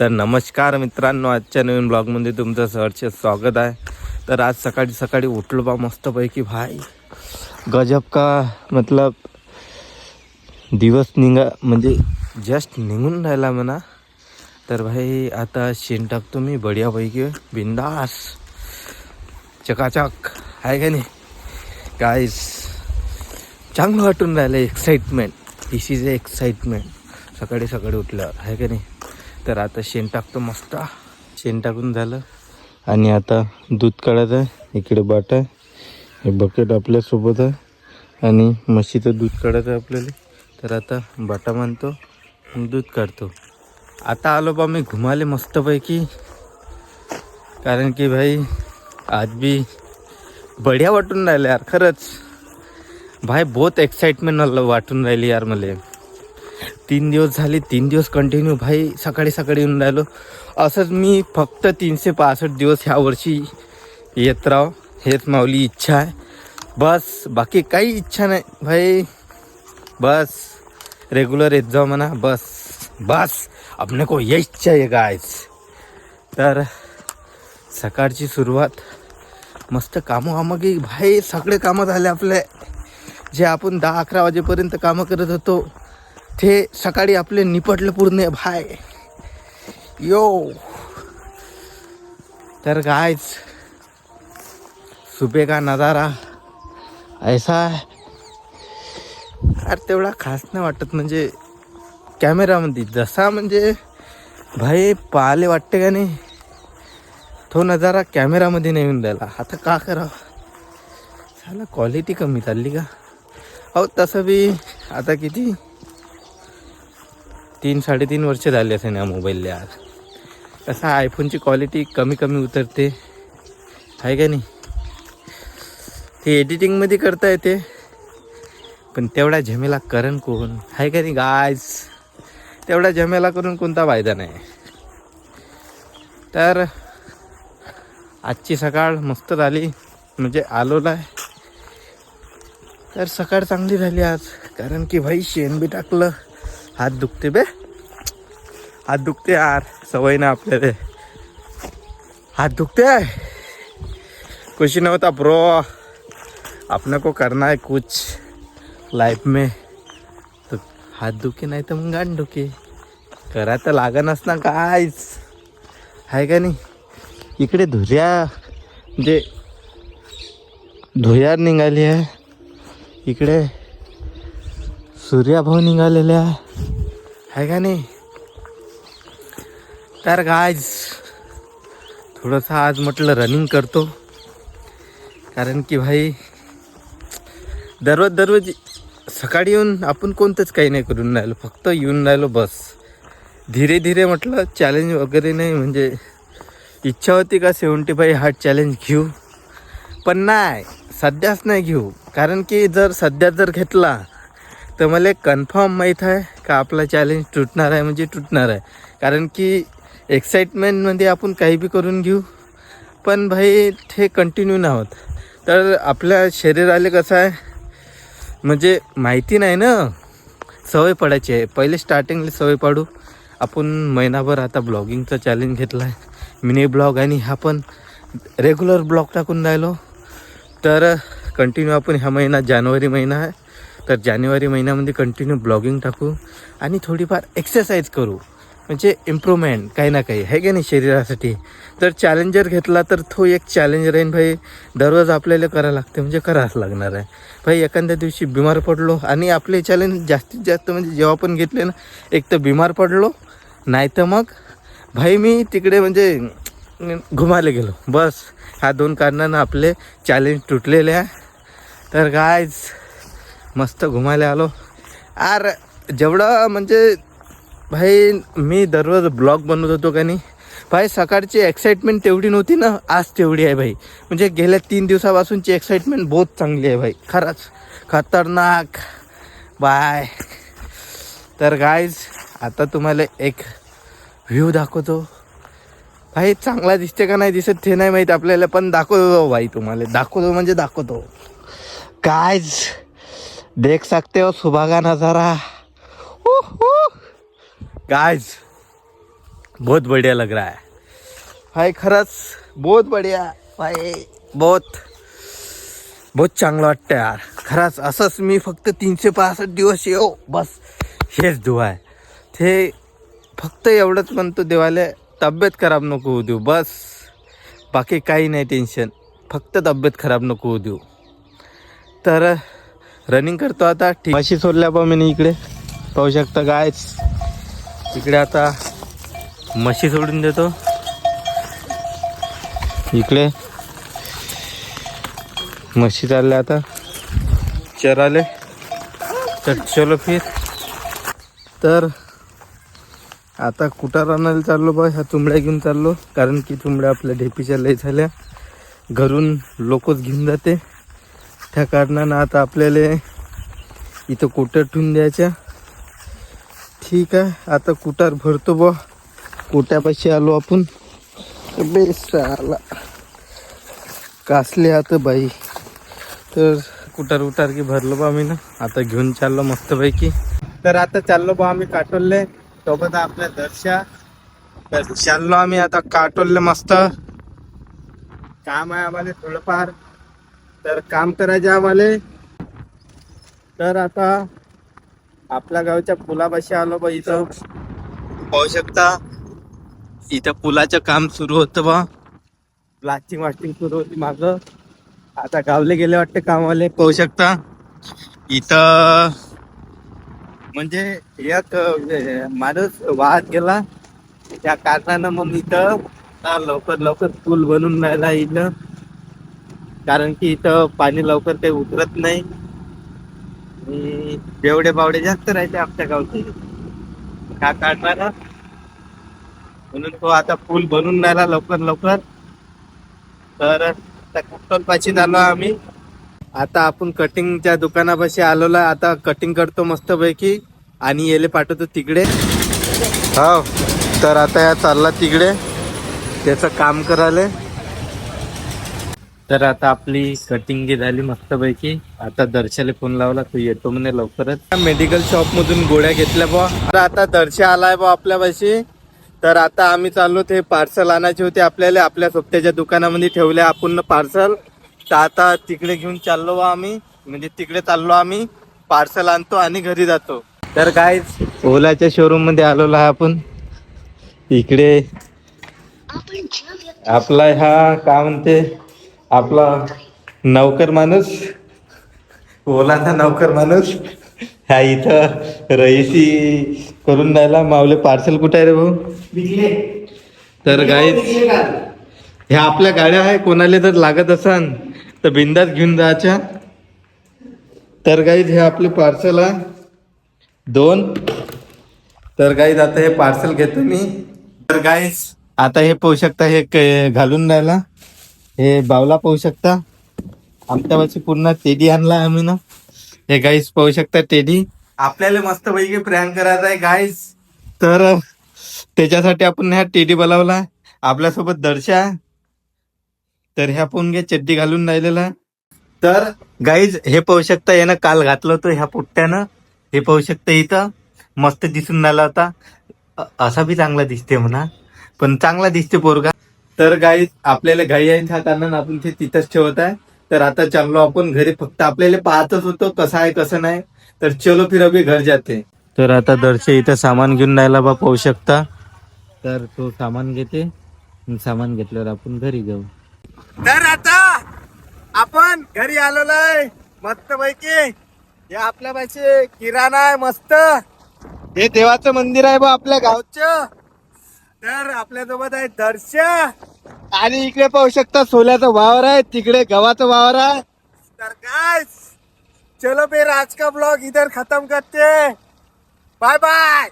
तर नमस्कार मित्रांनो आजच्या नवीन ब्लॉगमध्ये तुमचं सहर्ष स्वागत आहे. तर आज सकाळी सकाळी उठलो बा मस्तपैकी भाई. गजब का मतलब दिवस निघा म्हणजे जस्ट निघून राहिला म्हणा. तर भाई आता शेण टाकतो मी बढियापैकी बिंदास. चकाचक. आहे का नाही? गाईस चांगलं वाटून राहिलं एक्साइटमेंट दिस इज एक्साइटमेंट सकाळी सकाळी उठल्यावर आहे का नाही? तर आता शेण टाकतो मस्त. शेण टाकून झालं. आणि आता दूध काढायचं आहे. इकडे बाट आहे. हे बकेट आपल्यासोबत आहे. आणि म्हशीचं दूध काढायचं आहे आपल्याला. तर आता बाटा मानतो दूध काढतो. आता आलो बा मी घुमाले मस्तपैकी. कारण की भाई आज भी बढिया वाटून राहिलं यार खरंच. भाई बहुत एक्साइटमेंट वाटून राहिली यार मला. तीन दिवस झाले तीन दिवस कंटिन्यू भाई सकाळी सकाळी येऊन राहिलो. असंच मी फक्त तीनशे पासष्ट दिवस ह्या वर्षी येत राहो. हेच माऊली इच्छा आहे. बस बाकी काही इच्छा नाही. भाई बस. रेग्युलर येत जाऊ म्हणा. बस बस. आपने को ये इच्छा आहे गायच तर सकाळची सुरुवात. मस्त कामं कामं की भाई सगळे कामं झाले आपले. जे आपण दहा अकरा वाजेपर्यंत कामं करत होतो ते सकाळी आपले निपटलं पूर्ण भाय. यो. तर गायच सुबह का नजारा ऐसा अरे तेवढा खास नाही वाटत म्हणजे कॅमेरामध्ये जसा म्हणजे भाई पाहिले वाटते का नाही तो नजारा कॅमेरामध्ये नाही येऊन राहिला. आता का करावं? झालं क्वालिटी कमी चालली का? अहो तसं बी आता किती तीन साडेतीन वर्ष झाले असेल या मोबाईलला. यार कसं आयफोनची क्वालिटी कमी कमी उतरते. आहे का नाही? ते एडिटिंगमध्ये करता येते. पण तेवढा झमेला करण कोण? आहे का नाही गायज तेवढा झमेला करून कोणता फायदा नाही. तर आजची सकाळ मस्त झाली. म्हणजे आलोला आहे. तर सकाळ चांगली झाली आज. कारण की भाई शेण बी टाकलं. हात दुखते बे. हात दुखते यार. सवय ना आपल्याला. हात दुखते. कुछ नहीं होता ब्रो. अपने को करना है कुछ लाइफ में. तो हात दुखे नाही तर मग गाण दुखे. करा तर लागणच ना कायच आहे का नाही? इकडे धुऱ्या. म्हणजे धुयार निघाली आहे. इकडे. सूर्याभाऊ निघालेल्या आहे. का नाही? तर गायज थोडंसं आज म्हटलं रनिंग करतो. कारण की भाई दररोज दररोज सकाळी येऊन आपण कोणतंच काही नाही करून राहिलो. फक्त येऊन राहिलो बस. धीरे धीरे म्हटलं चॅलेंज वगैरे नाही म्हणजे इच्छा होती का सेवन्टी फाय हार्ट चॅलेंज घेऊ? पण नाही सध्याच नाही घेऊ. कारण की जर सध्या जर घेतला तर मला कन्फर्म माहीत आहे का आपला चॅलेंज तुटणार आहे म्हणजे तुटणार आहे. कारण की एक्साइटमेंटमध्ये आपण काही बी करून घेऊ. पण भाई ते कंटिन्यू नाही तर आपल्या शरीराला कसं आहे म्हणजे माहिती नाही ना. सवय पडायची आहे. पहिले स्टार्टिंगला सवय पाडू. आपण महिनाभर आता ब्लॉगिंगचा चॅलेंज घेतला आहे मिनी ब्लॉग आणि हा पण रेग्युलर ब्लॉग टाकून राहिलो. तर कंटिन्यू आपण ह्या महिना जानेवारी महिना आहे. तर जानेवारी महिन्यामध्ये कंटिन्यू ब्लॉगिंग टाकू आणि थोडीफार एक्सरसाइज करू. म्हणजे इम्प्रूव्हमेंट काही ना काही. आहे की नाही शरीरासाठी? जर चॅलेंजर घेतला तर तो एक चॅलेंज राहीन भाई दररोज आपल्याला करावं लागते. म्हणजे करावंच लागणार आहे. भाई एखाद्या दिवशी बिमार पडलो आणि आपले चॅलेंज जास्तीत जास्त म्हणजे जेव्हा पण घेतले ना एक तर बिमार पडलो नाही तर मग भाई मी तिकडे म्हणजे घुमायला गेलो. बस. ह्या दोन कारणानं आपले चॅलेंज तुटलेले आहे. तर गायच मस्त घुमायला आलो. आर जेवढं म्हणजे भाई मी दररोज ब्लॉग बनवत होतो का नाही भाई सकाळची एक्साइटमेंट तेवढी नव्हती ना आज तेवढी आहे भाई. म्हणजे गेल्या तीन दिवसापासूनची एक्साइटमेंट बहुत चांगली आहे भाई. खरंच. खतरनाक. बाय. तर गायज आता तुम्हाला एक व्ह्यू दाखवतो. भाई चांगला दिसते का नाही दिसत ते नाही माहीत आपल्याला पण दाखवतो भाई तुम्हाला. दाखवतो म्हणजे दाखवतो. गायज देख सकते हो सुबह का नजारा। गायज बहुत बढ़िया लग रहा है। भाई खरंच बहुत बढ़िया भाई। बहुत बहुत चांगलं वाटतं यार। खरंच असंच मी फक्त तीनशे पासष्ट दिवस येऊ बस. हेच दुआ आहे. ते फक्त एवढंच म्हणतो देवाला तब्येत खराब नको होऊ देऊ बस. बाकी काही नाही टेन्शन. फक्त तब्येत खराब नको होऊ देऊ. तर रनिंग करतो आता. ठीक. म्हशी सोडल्या पण मी इकडे. पाहू शकता काय इकडे आता म्हशी सोडून देतो. इकडे. म्हशी चालल्या आता. चराले. तर चलो फिर. तर आता कुठं राहण्याला चाललो बा? ह्या चुंबड्या घेऊन चाललो. कारण की चुंबड्या आपल्या ढेपीच्या लय झाल्या. घरून लोकच घेऊन जाते. त्या कारणानं आता आपल्याला इथं कोटर ठेवून द्यायच्या? ठीक आहे आता कुटार भरतो बा कोट्यापाशी आलो आपण? बेस्ट आला कासले आता बाई. तर कुटार उटार की भरलो बा आम्ही ना. आता घेऊन चाललो मस्तपैकी. तर आता चाललो बा आम्ही काटोलले. सोबत आपल्या दर्शा. तर चाललो आम्ही आता काटोलले मस्त. काम आहे आम्हाला थोडंफार. तर काम करायचे आम्हाला. तर आता आपल्या गावच्या पुलापाशी आलो बा इथं. पाहू शकता इथं पुलाचं काम सुरू होतं बा. ब्लास्टिंग वास्टिंग सुरू होती माग. आता गावले गेले वाटते कामाले. पाहू शकता इथं म्हणजे एक माणूस वाहत गेला. त्या कारणानं मग इथं लवकर लवकर पूल बनून राहिला इथं. कारण की इथं पाणी लवकर काही उतरत नाही. आणि बेवडे बावडे जास्त राहते आमच्या गावचे. का काढणार म्हणून तो आता पूल बनून राहिला लवकर लवकर. तर पाशी झालो आम्ही. आता आपण कटिंगच्या दुकानापाशी आलोला आता कटिंग करतो मस्त पैकी आणि येले पाठवतो तिकडे. हो तर आता या चालला तिकडे. त्याचं काम करायला. तर आता आपली कटिंग झाली मस्तपैकी. आता दर्शाला फोन लावला तो येतो म्हणे लवकरच. मेडिकल शॉप मधून गोळ्या घेतल्या बा तर आता दर्शा आलाय बा आपल्या पाशी तर आता आम्ही चाललो ते पार्सल आणायचे होते आपल्याला. आपल्या सोबत्याच्या दुकानामध्ये ठेवले आपण पार्सल तर आता तिकडे घेऊन चाललो बा आम्ही. म्हणजे तिकडे चाललो आम्ही. पार्सल आणतो आणि घरी जातो. तर काय ओलाच्या शोरूममध्ये आलेलो आहे आपण. इकडे. आपला हा काय म्हणते? आपला नौकर माणूस. ओलाचा नौकर माणूस. ह्या इथं रईसी करून राहिला. मावले पार्सल कुठे आहे रे भाऊ? तर गाई ह्या आपल्या गाड्या आहे. कोणाला जर लागत असन तर बिंदात घेऊन जायच्या. तर गाईज हे आपले पार्सल आहे. दोन. तर गाईज आता हे पार्सल घेतो मी. तर गाईज आता हे पाहू शकता हे घालून राहिला. हे बावला पाहू शकता. आमच्या पाशी पूर्ण टेडी आणला आम्ही ना. हे गाईज पाहू शकता टेडी. आपल्याला मस्त पैकी प्रयाण करायचा आहे गाईज तर त्याच्यासाठी आपण ह्या टेडी बोलावला. आपल्यासोबत दर्शा तर ह्या पाहून घे चड्डी घालून राहिलेला तर गाईज हे पाहू शकता यानं काल घातलं होतं ह्या पुट्ट्यानं. हे पाहू शकता इथं. मस्त दिसून राहिला होता. असा बी चांगला दिसते म्हणा. पण चांगला दिसते पोरगा. तर गाई आपल्याला घाई आहे त्या कारणानं आपण ते तिथंच ठेवत आहे. तर आता चाललो आपण घरी फक्त आपल्याला पाहतच होतो कसं आहे कसं नाही. तर चलो फिर अभी घर जाते. तर आता दर्शे इथं सामान घेऊन राहिला बा पाहू शकता. तर तो सामान घेते सामान घेतल्यावर आपण घरी जाऊ. तर आता आपण घरी आलेलो आहे मस्त पैकी हे आपल्या पाहिजे किराणा आहे मस्त. हे देवाचं मंदिर आहे बा आपल्या गावचं. तर आपल्यासोबत आहे दर्शा. आणि इकडे पाहू शकता सोल्याचा वावर आहे तिकडे गव्हाचा वावर आहे. तर काय चलो फिर आज का ब्लॉग इधर खत्म करते. Bye bye